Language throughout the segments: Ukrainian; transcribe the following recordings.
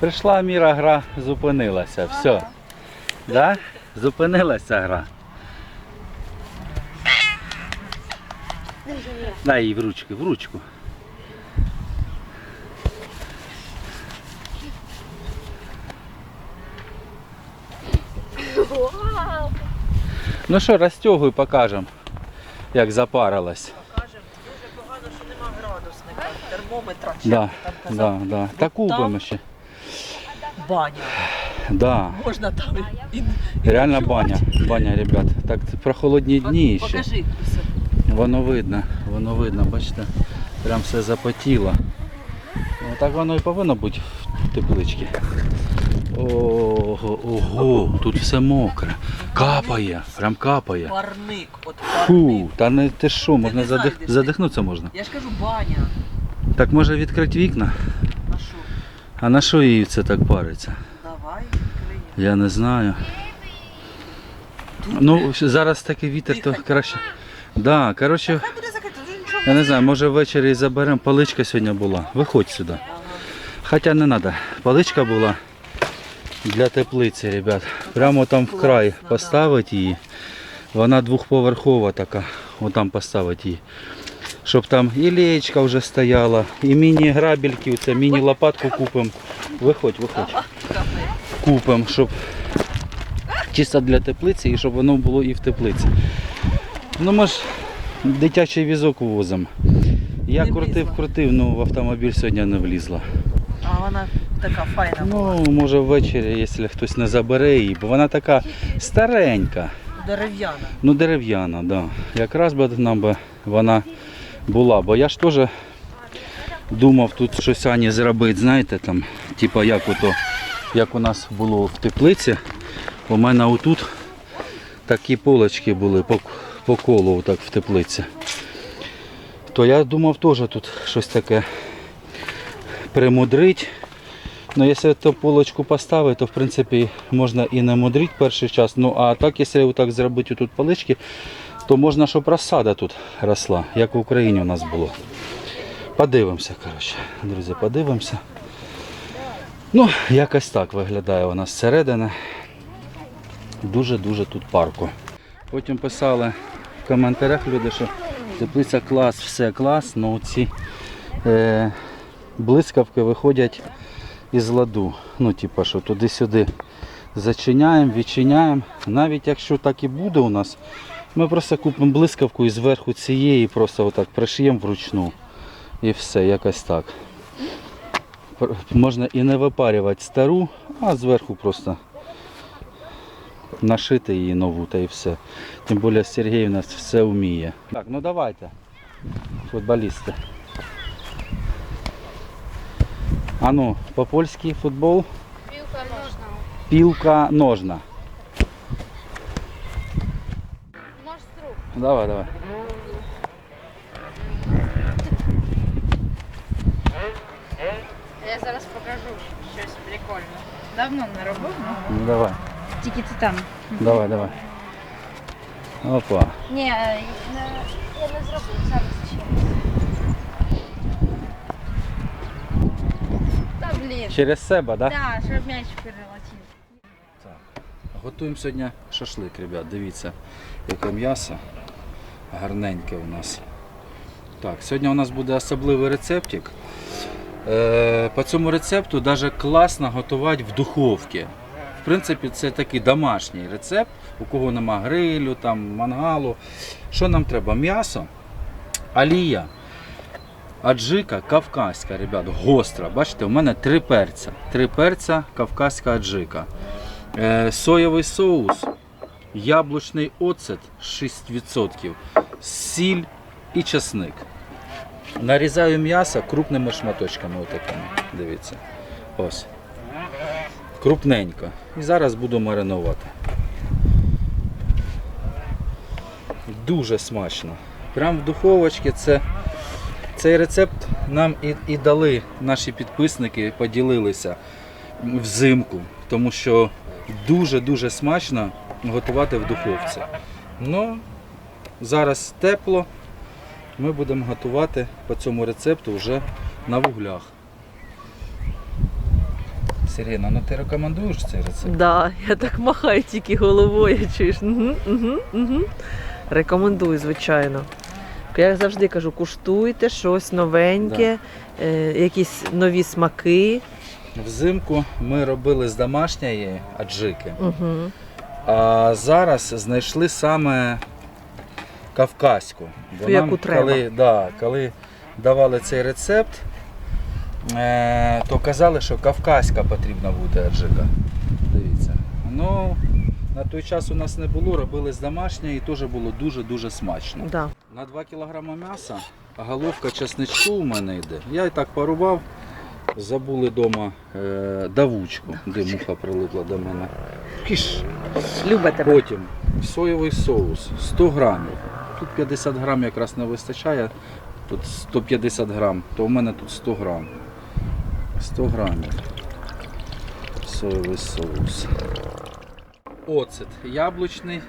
Прийшла міра, гра зупинилася. Все. Да? Зупинилася гра. Дай їй в ручки, в ручку. Ну що, розтягуй, покажемо, як запарилась. Кажемо, дуже погано, що нема градусника, термометра. чи Да, там да, казав. да. Та там купимо ще. Баня. Да. Можна там і, і Реально баня, баня, ребят. Так про холодні дні ще. Покажи все. Воно видно, воно видно, бачите, прям все запотіло. Ну так воно і повинно бути в тепличці. Ого, ого, тут все мокре. Капає, прям капає. Парник, от Фу, та не ти що, можна задих... задихнутися можна. Я ж кажу, баня. Так може відкрити вікна? На що? А на що їй це так париться? Давай, відкриємо. Я не знаю. Ну, зараз такий вітер, то краще. Да, коротше, Хай буде закрито, вже нічого. я не знаю, може ввечері заберемо. Паличка сьогодні була. Виходь сюди. Хоча не треба. Паличка була для теплиці, ребят. Прямо там в край поставити її. Вона двохповерхова така. Отам поставити її. Щоб там і леєчка вже стояла, і міні-грабельки, це міні-лопатку купимо. Виходь, виходь. Купимо, щоб чисто для теплиці і щоб воно було і в теплиці. Ну ми ж дитячий візок вивозимо. Я крутив-крутив, але в автомобіль сьогодні не влізла. А вона така файна була. Ну, може ввечері, якщо хтось не забере її, бо вона така старенька, Дерев'яна. ну дерев'яна, да. Якраз би нам би вона була. Бо я ж теж думав тут щось Ані зробити, знаєте, там, типа як ото, як у нас було в теплиці. У мене отут такі полочки були по, по колу так в теплиці. То я думав теж тут щось таке примудрить. Ну, якщо ту полочку поставити, то в принципі можна і не мудрити перший час. Ну а так, якщо так зробити тут полички, то можна, щоб розсада тут росла, як в Україні у нас було. Подивимося, коротше. Друзі, подивимося. Ну, якось так виглядає у нас зсередини. Дуже-дуже тут парку. Потім писали в коментарях люди, що теплиця клас, все клас, але ці е, блискавки виходять із ладу. Ну, типу, що туди-сюди зачиняємо, відчиняємо. Навіть якщо так і буде у нас, ми просто купимо блискавку і зверху цієї просто отак пришиємо вручну. І все, якось так. Можна і не випарювати стару, а зверху просто нашити її нову та і все. Тим більше Сергій у нас все вміє. Так, ну давайте, футболісти. А ну, по-польськи футбол. Пілка ножна. Пілка ножна. Давай, давай. Я зараз покажу щось прикольне. Давно не робив, ну. Ну давай. Тільки ти там. Давай, давай. Опа. Ні, я не, я не зробив зараз ще. Та блін. Через себе, так? Да? Так, щоб м'яч перелетів. Готуємо сьогодні шашлик, ребят. Дивіться, яке м'ясо гарненьке у нас. Так, сьогодні у нас буде особливий рецептик. Е, по цьому рецепту навіть класно готувати в духовці. В принципі, це такий домашній рецепт, у кого нема грилю, там, мангалу. Що нам треба? М'ясо, олія, аджика кавказька, ребят, гостра. Бачите, у мене три перця. Три перця кавказька аджика. Е, соєвий соус, яблучний оцет 6%, сіль і часник. Нарізаю м'ясо крупними шматочками. Отакими. Дивіться. Ось. Крупненько. І зараз буду маринувати. Дуже смачно. Прямо в духовочці це. Цей рецепт нам і, і дали наші підписники, поділилися взимку, тому що дуже-дуже смачно готувати в духовці. Ну, зараз тепло. Ми будемо готувати по цьому рецепту вже на вуглях. Сирена, ну ти рекомендуєш цей рецепт? Да, я так махаю тільки головою, чуєш. Угу, угу, угу. Рекомендую, звичайно. Я завжди кажу, куштуйте щось новеньке, е, якісь нові смаки. Взимку ми робили з домашньої аджики, Угу. А зараз знайшли саме кавказьку. Бо яку нам, треба. Коли, да, коли давали цей рецепт, е, то казали, що кавказька потрібна буде аджика. Дивіться. Ну, на той час у нас не було, робили з домашньої і теж було дуже-дуже смачно. Да. На 2 кг м'яса головка чесничку у мене йде. Я і так порубав. Забули вдома е, давучку, де муха прилипла до мене. Кіш. Любите тебе. Потім соєвий соус 100 грамів. Тут 50 грам якраз не вистачає, тут 150 грам, то в мене тут 100 грам. 100 грамів. Соєвий соус. Оцет яблучний.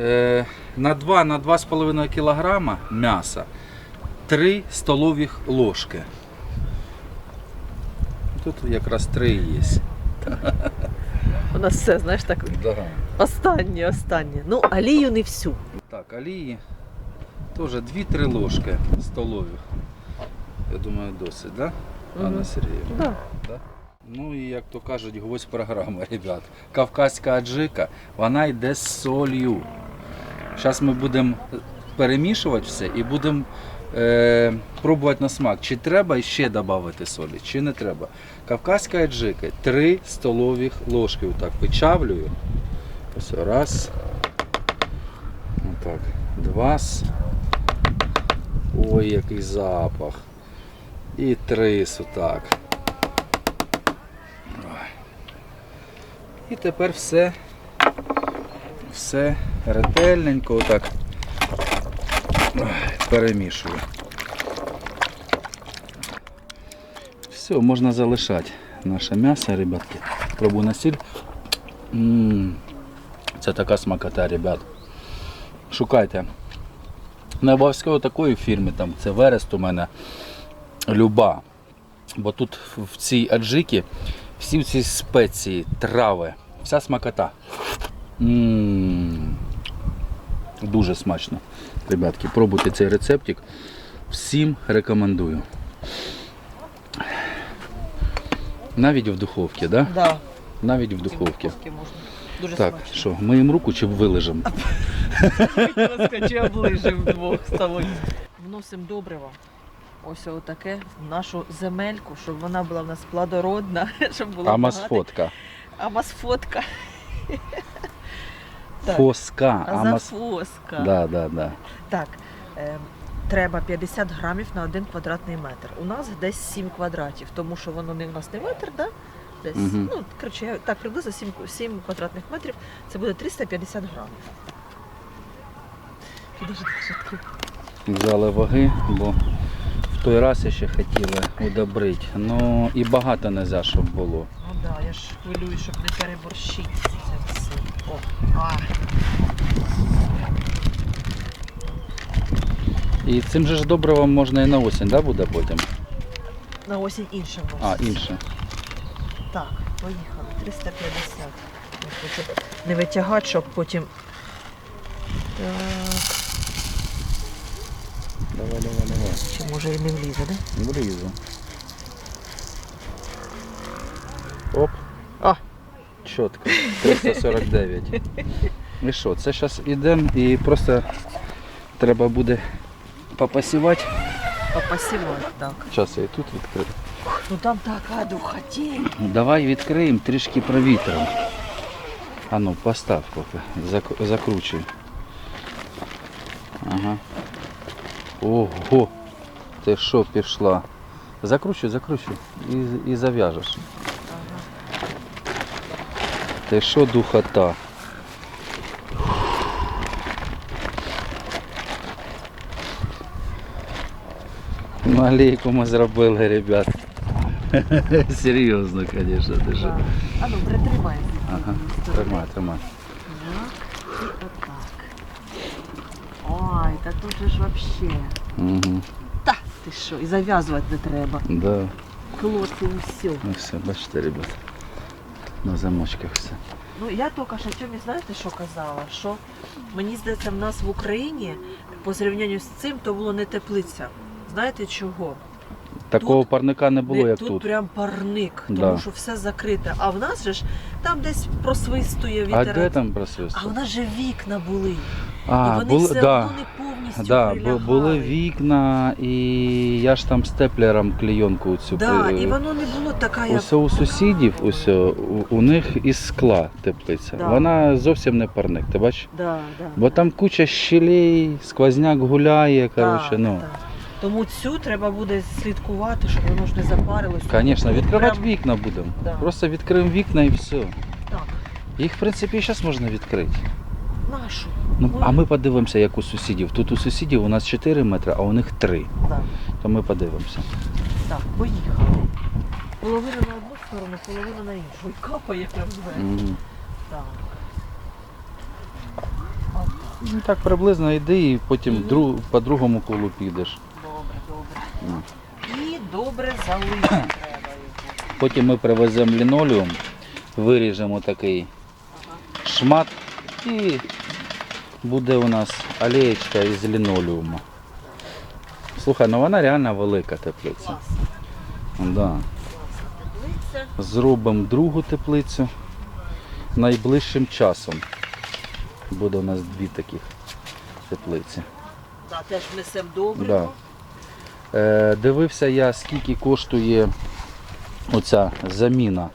Е, на 2 на 2,5 кг м'яса 3 столових ложки. Тут якраз 3 і є. У нас все, знаєш, так. Да. Останнє, останнє. Ну, алію не всю. Так, олії теж 2-3 ложки столових. Я думаю, досить, да? Анна Сергіївна? Да. Да? Ну і як то кажуть, гвоздь програми, ребят. Кавказька аджика, вона йде з солью. Зараз ми будемо перемішувати все і будемо е, пробувати на смак, чи треба ще додати солі, чи не треба. Кавказька аджика 3 столових ложки. Отак вичавлюю. Ось раз. Отак. Два. Ой, який запах. І три отак. І тепер все, все ретельненько отак перемішую. Все, можна залишати наше м'ясо, ребятки. Пробую на сіль. М, Це така смакота, ребят. Шукайте. Не обов'язково такої фірми, там це Верест у мене люба. Бо тут в цій аджикі всі ці спеції, трави, вся смакота. М, Дуже смачно. Ребятки, пробуйте цей рецептик. Всім рекомендую. Навіть в духовці, да? Да. Навіть в духовці. можна. Дуже Так, смачно. що, миємо руку чи вилежимо? Розкачи оближив двох столиць. Вносимо добриво. Ось отаке в нашу земельку, щоб вона була в нас плодородна, щоб багато. Амасфотка. Амасфотка. Так. Фоска. Амас... Азафоска. Да, да, да. Так, е, треба 50 грамів на один квадратний метр. У нас десь 7 квадратів, тому що воно не у нас не метр, да? Десь, Мгм. ну, коротше, я- так, приблизно 7, 7 квадратних метрів. Це буде 350 грамів. Швидко. Взяли ваги, бо в той раз ще хотіли удобрити. Ну і багато не можна, щоб було. Ну так, да, я ж хвилюю, щоб не переборщити а. І цим же ж добривом можна і на осінь, да, буде потім? На осінь інше А, інше. Так, поїхали. 350. Я хочу не витягати, щоб потім. Так. Давай, давай, давай. Чи може і не влізе, да? Влізу. Оп. Чітко. 349. І що, це зараз йдемо і просто треба буде попасівати. Попасівати, так. Зараз я і тут відкрию. Ну там така духотень. Давай відкриємо, трішки провітримо. А ну, постав поки, закручуй. Ага. Ого! Ти що пішла? Закручуй, закручуй і, і зав'яжеш. Ти що духота? Малейку ми зробили, ребят. Серйозно, звісно, ти що. А ну, притримай. Ага, тримай, тримай. Так, і отак. Ой, та тут же ж вообще. Угу. Та, Ти що? І зав'язувати не треба. Да. Клоці і все. Ну все, бачите, ребят. На замочках все. Ну я тільки що Тьомі, знаєте, що казала? Що мені здається, в нас в Україні по зрівнянню з цим то було не теплиця. Знаєте чого? Такого парника не було, Не- як тут, тут. прям парник, Да. тому що все закрите. А в нас же ж там десь просвистує А де там просвист? А в нас же вікна були. і вони були, все да. одно не повністю Да, бу- були вікна, і я ж там степлером клейонку цю Да, при- і воно не було така, як Усе у сусідів, усе, у, у них із скла теплиця. Да. Вона зовсім не парник, ти бачиш? Да, да, Бо там куча щелей, сквозняк гуляє, коротше, ну. так. Тому цю треба буде слідкувати, щоб воно ж не запарилось. Звісно, відкривати прям- вікна будемо. Да. Просто відкриємо вікна і все. Так, Їх, в принципі, зараз можна відкрити. Нашу. Ну, а ми подивимося, як у сусідів. Тут у сусідів у нас 4 метри, а у них 3. Да. То ми подивимося. Так, поїхали. Половина на одну сторону, половина на іншу. І капає прям зверху. Мгм. Так. Ну так приблизно йди і потім Мгм. друг, по другому колу підеш. Добре, добре. Ну. І добре залити треба його. Потім ми привеземо лінолеум, виріжемо такий шмат і буде у нас алеєчка із лінолеуму. Слухай, ну вона реально велика теплиця. Да. Зробимо другу теплицю найближчим часом. Буде у нас дві таких теплиці. Да, теж внесемо добре. Да. Е, дивився я, скільки коштує оця заміна.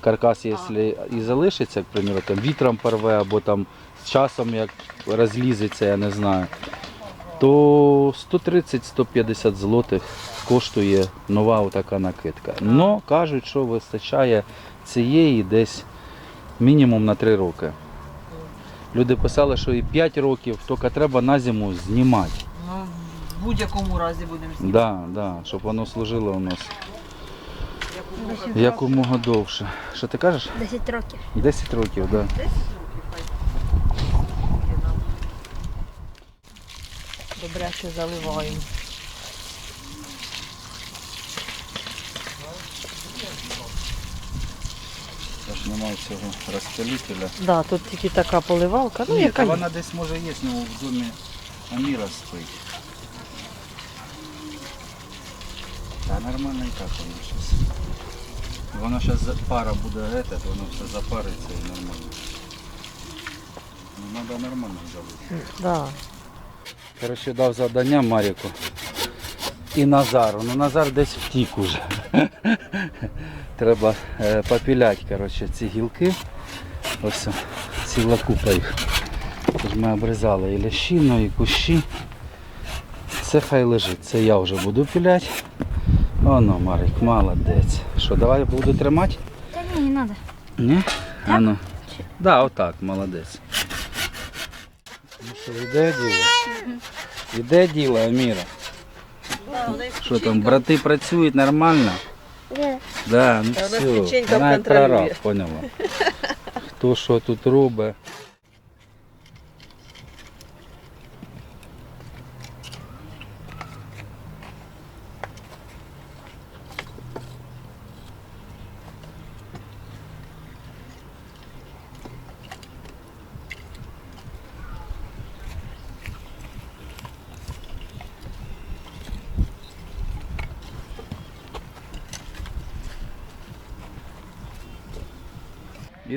Каркас, якщо і залишиться, к примеру, там вітром порве або там часом як розлізеться, я не знаю, то 130-150 злотих коштує нова така накидка. Но кажуть, що вистачає цієї десь мінімум на 3 роки. Люди писали, що і 5 років, тільки треба на зиму знімати. Ну, в будь-якому разі будемо знімати. Да, да, щоб воно служило у нас Якомога якомога довше. Що ти кажеш? 10 років. 10 років, так. Да. 10 років хай буде нам. Добряче заливаємо. Я ж немає цього розпилителя. Да, тут тільки така поливалка. Ну, Ні, яка та вона десь може є, ну в домі Аміра спить. Та нормально і так воно зараз. Воно зараз пара буде это, воно все запариться і нормально. Ну, треба нормально залити. Да. Коротше, дав завдання Маріку і Назару. Ну Назар десь втік уже. Треба е, попіляти коротше, ці гілки. Ось ціла купа їх. Тож ми обрізали і лящину, і кущі. Це хай лежить. Це я вже буду піляти. Оно, Марик, молодець. Що, давай я буду тримати? Та ні, не треба. Ні? А ну. Да, отак, молодець. Ну що, іде діло? Іде діло, Аміра. Що там, брати працюють нормально? Да, ну все. Вона прораб, поняла. Хто що тут робить.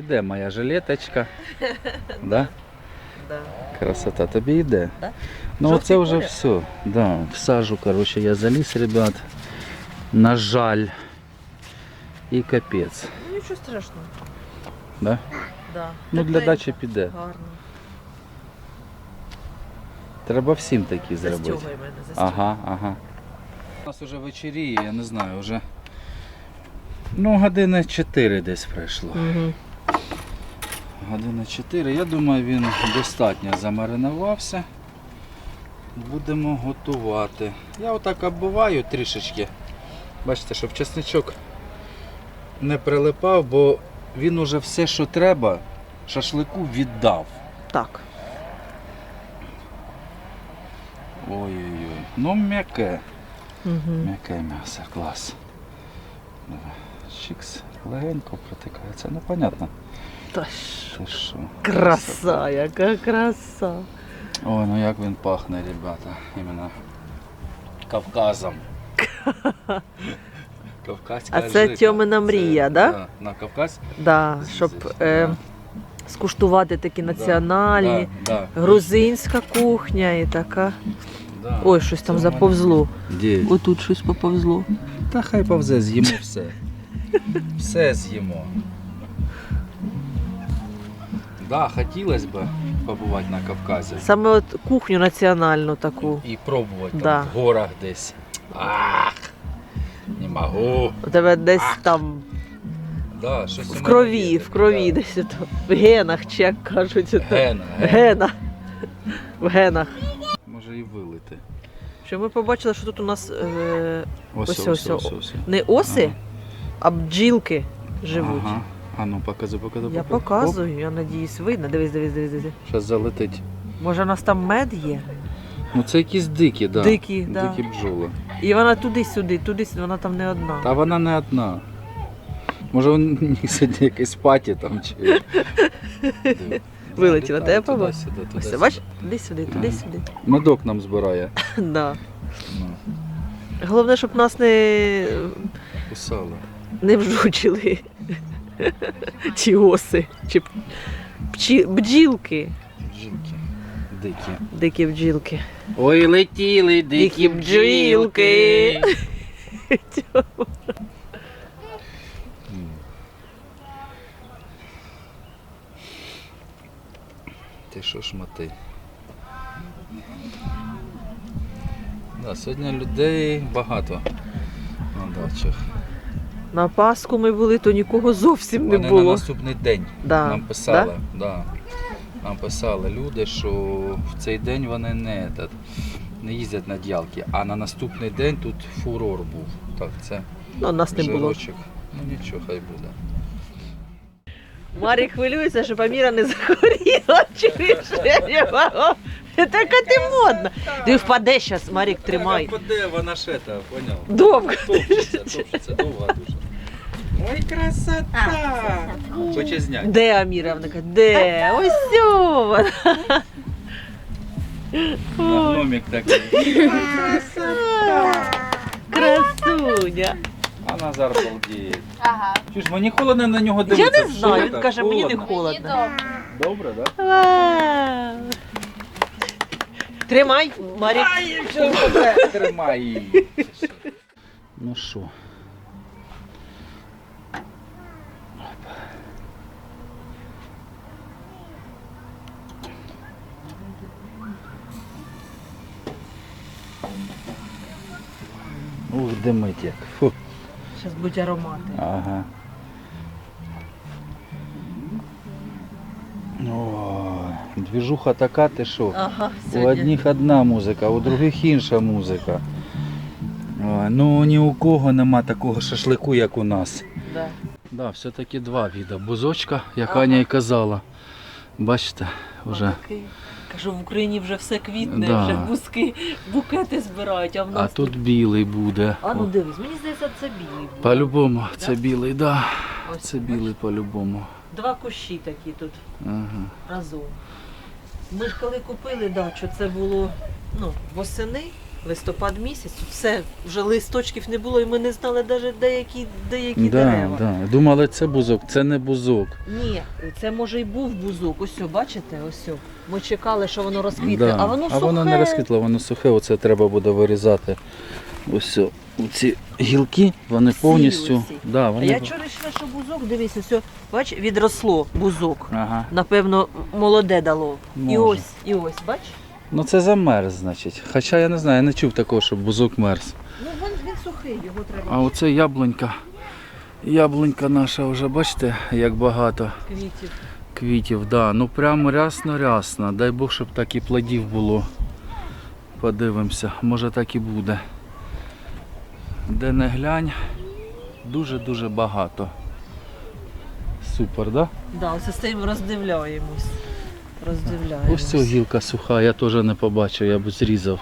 Іде моя жилеточка. Да? Да. Красота, тобі йде. Да? Ну Жовтий оце вже колір? все. Да, всажу, коротше, я заліз, ребят. На жаль. І капець. Ну, нічого страшного. Да? Да. Ну для Тепленько, дачі піде. Гарно. Треба всім такі зробити. Мене. Ага, ага. У нас вже вечеріє, я не знаю, вже. Ну, години 4 десь пройшло. Угу. Години 4. Я думаю, він достатньо замаринувався. Будемо готувати. Я отак оббиваю трішечки. Бачите, щоб чесничок не прилипав, бо він уже все, що треба, шашлику віддав. Так. Ой-ой-ой. Ну м'яке. Угу. М'яке м'ясо, клас. Чікс. Легенько протикається. Ну, понятно. Та що? Що? Краса, яка краса. Ой, ну як він пахне, ребята. Іменно Кавказом. Кавказька А це жика. Тьомина мрія, Це, да? На Кавказ? Да, щоб е, скуштувати такі національні. Да, да. Грузинська кухня і така. Да. Ой, щось там Це заповзло. Де? Отут щось поповзло. Та хай повзе, з'їмо все. Все з'їмо. Да, хотілося б побувати на Кавказі Саме от кухню національну таку. і пробувати Да. там в горах десь. Ах, не можу. У тебе десь там Да, щось у в мене крові, є в крові таке, десь ото, в генах, чи як кажуть. да. ото. Гена, гена. Гена. В генах. Може і вилити. Що ми побачили, що тут у нас е, Ось, Ось, ось, ось, не оси, Ага. а бджілки живуть. Ага. А ну показуй, показуй. Я показую, я надіюсь, видно. Дивись, дивись, дивись, дивись. Зараз залетить. Може, у нас там мед є? Ну це якісь дикі, да. Дикі, да. Дикі бджоли. І вона туди-сюди, туди-сюди, вона там не одна. Та вона не одна. Може у них сьогодні якесь паті там чи. Диви. Вилетіла, Літає тебе побачив? туди-сюди, Ось, туди-сюди. бач, туди-сюди, туди-сюди. Медок нам збирає. Да. Ну, Головне, щоб нас не, кусала. не вжучили. Ті оси. Чи пчі, бджілки. Бджілки. Дикі. Дикі бджілки. Ой, летіли Дикі бджілки. М. Ти що шмати? Да, сьогодні людей багато на дачах. На Пасху ми були, то нікого зовсім не Вони на наступний день Да. нам писали. Да? Нам писали люди, що в цей день вони не, этот, не їздять на ділки, а на наступний день тут фурор був. Так, це Ну, нас не було. жирочок. Ну нічого, хай буде. Марік хвилюється, що Паміра не захворіла. Чуєш? Така ти модна. Ти впадеш зараз, Марік, тримай. Де вона ж это, поняв? Довго. Топчеться, топчеться, довга дуже. Ой, красота! Хоче зняти. Де Аміра? Вона каже, де? Ось вона. Ой, Гномик такий. красуня. А Назар балдіє. Ага. Чи ж мені холодно на нього Я дивитися? не знаю, він так? каже, мені не Холодно. холодно. Добре, так? Вау. Тримай, Марік. Тримай її. Ну що? Ух, димить як. Фу. Зараз будуть аромати. Ага. О, двіжуха така, ти що? Ага, У одних одна музика, у других інша музика. Ну ні у кого нема такого шашлику, як у нас. Да. Да, все-таки два види. Бузочка, як Ага. Аня і казала. Бачите, вже. Отакий. Кажу, в Україні вже все квітне, Да. вже бузки, букети збирають, а в нас А тут білий буде. А ну дивись, мені здається, це білий. буде. По-любому, це білий, да. Ось, Це білий по-любому. Два кущі такі тут Ага. разом. Ми ж коли купили дачу, це було ну, восени, листопад місяць, все, вже листочків не було, і ми не знали навіть деякі, деякі Да, дерева. да. Думали, це бузок, це не бузок. Ні, це може й був бузок. Ось, о, бачите, ось. о. Ми чекали, що воно розквітне, Да. а воно а сухе. воно не розквітло, воно сухе, оце треба буде вирізати. Ось о, ці гілки, вони повністю. Да, вони... я вчора йшла, що бузок, ось, о, бач, відросло бузок. Ага. Напевно, молоде дало. І ось, і ось, бач? Ну це замерз, значить. Хоча я не знаю, я не чув такого, щоб бузок мерз. Ну він, він сухий, його треба. А оце яблунька. Яблунька наша вже, бачите, як багато квітів. квітів. Да. Ну прямо рясно-рясно. Дай Бог, щоб так і плодів було. Подивимося, може так і буде. Де не глянь, дуже-дуже багато. Супер, да? Да, з цим роздивляємось. Роздивляємось. Ось ця гілка суха, я теж не побачив, я б зрізав.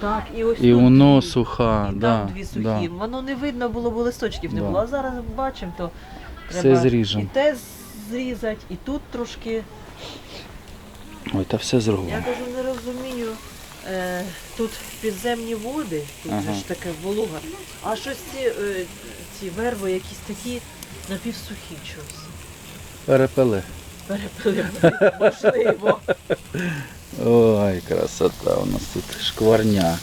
Так, і ось І тут воно дві, суха. і да, там дві сухі. да. Воно не видно було, бо листочків не Да. було. А зараз бачимо, то Все треба зріжемо. і те зрізати, і тут трошки. Ой, та все Я кажу, не розумію. Е, тут підземні води, тут же Ага. ж таке волога. А щось ці, е, ці верби якісь такі напівсухі чогось. Перепели. Перепили, можливо. Ой, красота у нас тут шкварня.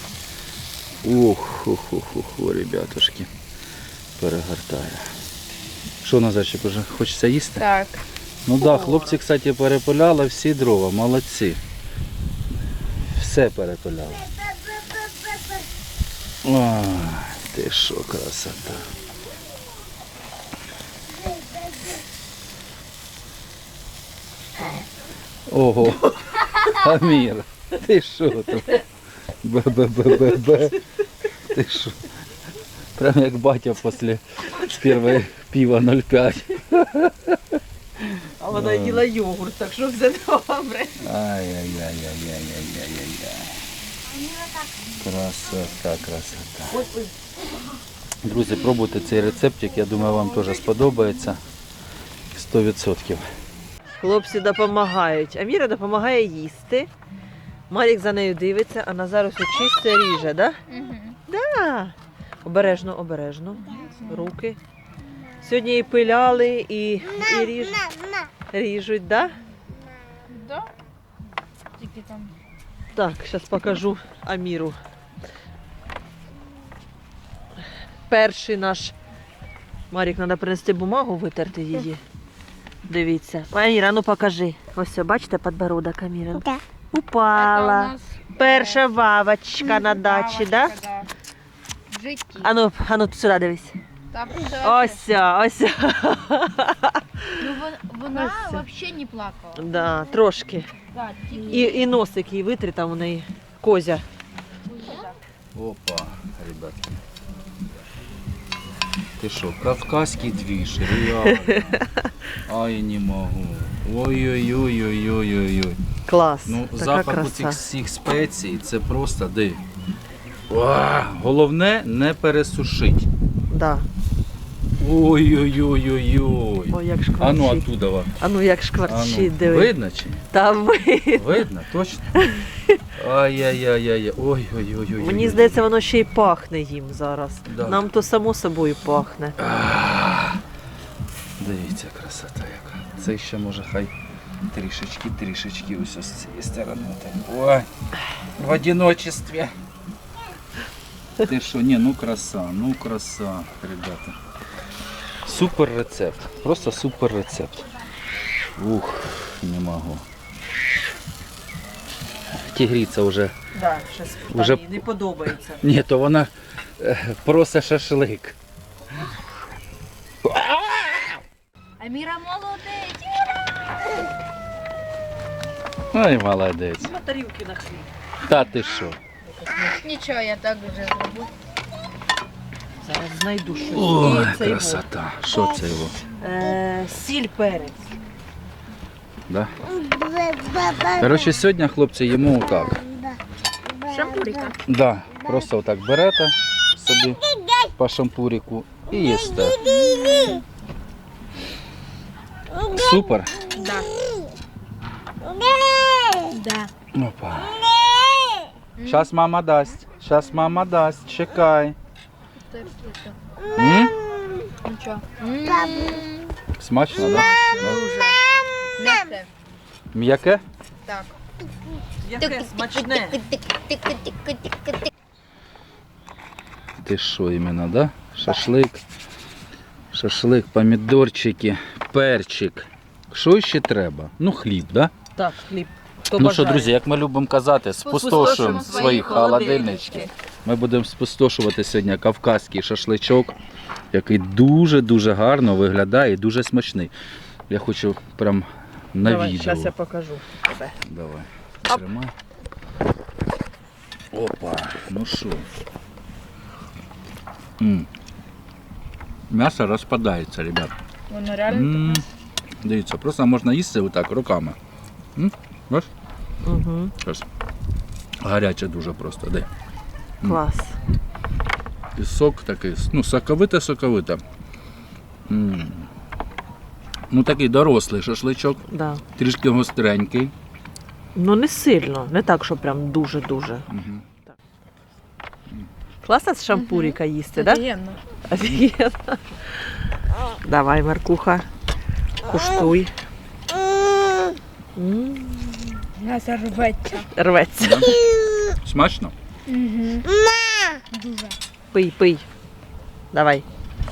Ух, ух, ух, ух, ух, ребятушки. Перегортає. Що, Назарчик, уже хочеться їсти? Так. Ну так, да, хлопці, кстати, перепиляли всі дрова, молодці. Все перепиляли. Ой, ти що, красота. Ого, Амір, ти що тут? Бе-бе-бе-бе-бе. Ти що? Прям як батя після першої пива 0,5. А вона їла йогурт, так що все добре. Ай-яй-яй-яй-яй-яй-яй-яй. Красота, красота. Друзі, пробуйте цей рецептик, я думаю, вам теж сподобається. 100%. Хлопці допомагають. Аміра допомагає їсти. Марік за нею дивиться, а Назар ось чисте ріже, да? Угу. Да. Обережно, обережно. Руки. Сьогодні і пиляли, і, і ріж, ріжуть, да? Да? Тільки там. Так, зараз покажу Аміру. Перший наш. Марік, треба принести бумагу, витерти її. Дивіться. Аміра, ну покажи. Ось, все, бачите, підбородок Аміра. У Упала. Перша вавочка на дачі, да? да? В житті. Ану, ану, сюди дивись. Та Ось, ось. Ну, вон- вона взагалі не плакала. Да, трошки. І, і носик її витри, там у неї козя. Опа, ребятки. Ти що, кавказький двіж, реально. Ай, не можу. Ой-ой-ой-ой-ой-ой. Клас. Ну, така запах краса. цих всіх спецій, це просто ди. Уа! Головне не пересушить. Да. Ой-ой-ой-ой-ой. Ой, як А шкварчить. ну оттуда. А ну як шкварчить, диви. Видно чи? ні? Та ви. Видно, точно. Ай-яй-яй-яй. Ой-ой-ой-ой. Мені здається, воно ще й пахне їм зараз. Да. Нам то само собою пахне. Дивіться, красота яка. Це ще може хай трішечки, трішечки ось з цієї сторони. Ой, в одиночестві. Ти що, ні, ну краса, ну краса, ребята. Супер рецепт. Просто супер рецепт. Ух, не можу. Тігріця вже. Да, щось Уже- їй не подобається. Ні, то вона е, просить шашлик. Аміра молодець. Ой, молодець. На тарілки на хліб. Та ти що? Нічого, я так вже зроблю. Зараз знайду щось. Ой, красота. Що це його? Е, сіль перець. Да? Коротше, сьогодні хлопці їмо отак. Шампуріка. Да, просто отак берете собі по шампуріку і їсте. Супер. Да. Да. Опа. Зараз мама дасть. Зараз мама дасть. Чекай. М? Нічого. Смачно, да? Дуже. М'яке. М'яке? Так. Яке смачне. Ти що іменно, да? Шашлик. Шашлик, помідорчики, перчик. Що ще треба? Ну, хліб, да? Так, хліб. Хто ну що, бажає. друзі, як ми любимо казати, спустошуємо свої холодильнички. Ми будемо спустошувати сьогодні кавказький шашличок, який дуже-дуже гарно виглядає і дуже смачний. Я хочу прям на Давай, відео. зараз я покажу. Тебе. Давай. Тримай. Опа, ну що. М'ясо розпадається, ребят. Воно реально М. таке. Дивіться, просто можна їсти отак руками. М? Бачиш? Угу. Щас. Гаряче дуже просто. Де? Клас. І сок такий, ну, соковите, соковите. М. Ну такий дорослий шашличок, Да. трішки гостренький. Ну не сильно, не так, що прям дуже-дуже. Мгм. Класно з шампуріка їсти, так? Да? Офігенно. Офігенно. Давай, Маркуха, куштуй. М, М'ясо рветься. Рветься. Да? Смачно? Угу. Дуже. Пий, пий. Давай.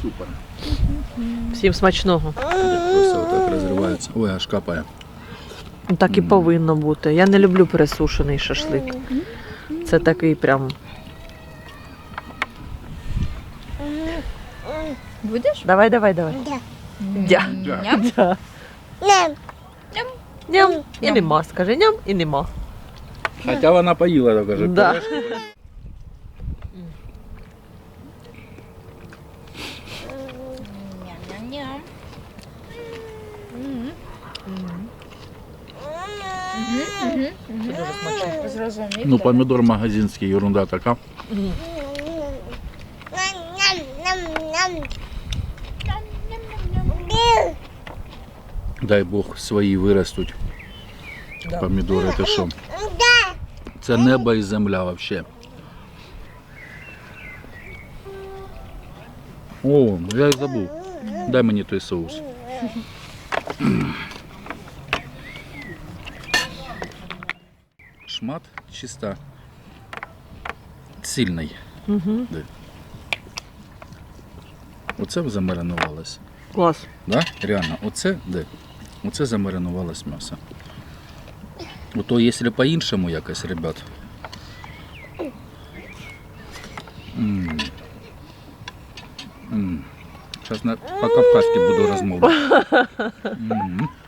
Супер. Всім смачного. Просто отак розривається. Ой, аж капає. Ну, Так і повинно бути. Я не люблю пересушений шашлик. Це такий прям. Будеш? Давай, давай, давай. Дя. Ням? Дя. Ням. Ням. І нема. Скажи ням і нема. Хоча вона поїла, так каже, Да. Дуже смачно. Зрозумів. Ну, помідор магазинський, ерунда така. Дай Бог свої виростуть. Да. Помідори, ти що? Це небо і земля взагалі. О, я й забув. Дай мені той соус. Шмат чисто цільний. Угу. Оце замаринувалось. Клас. Да? Реально, оце де? Оце замаринувалось м'ясо. Ото якщо по-іншому якось, ребят. Зараз на, по-кавказьки буду розмовляти.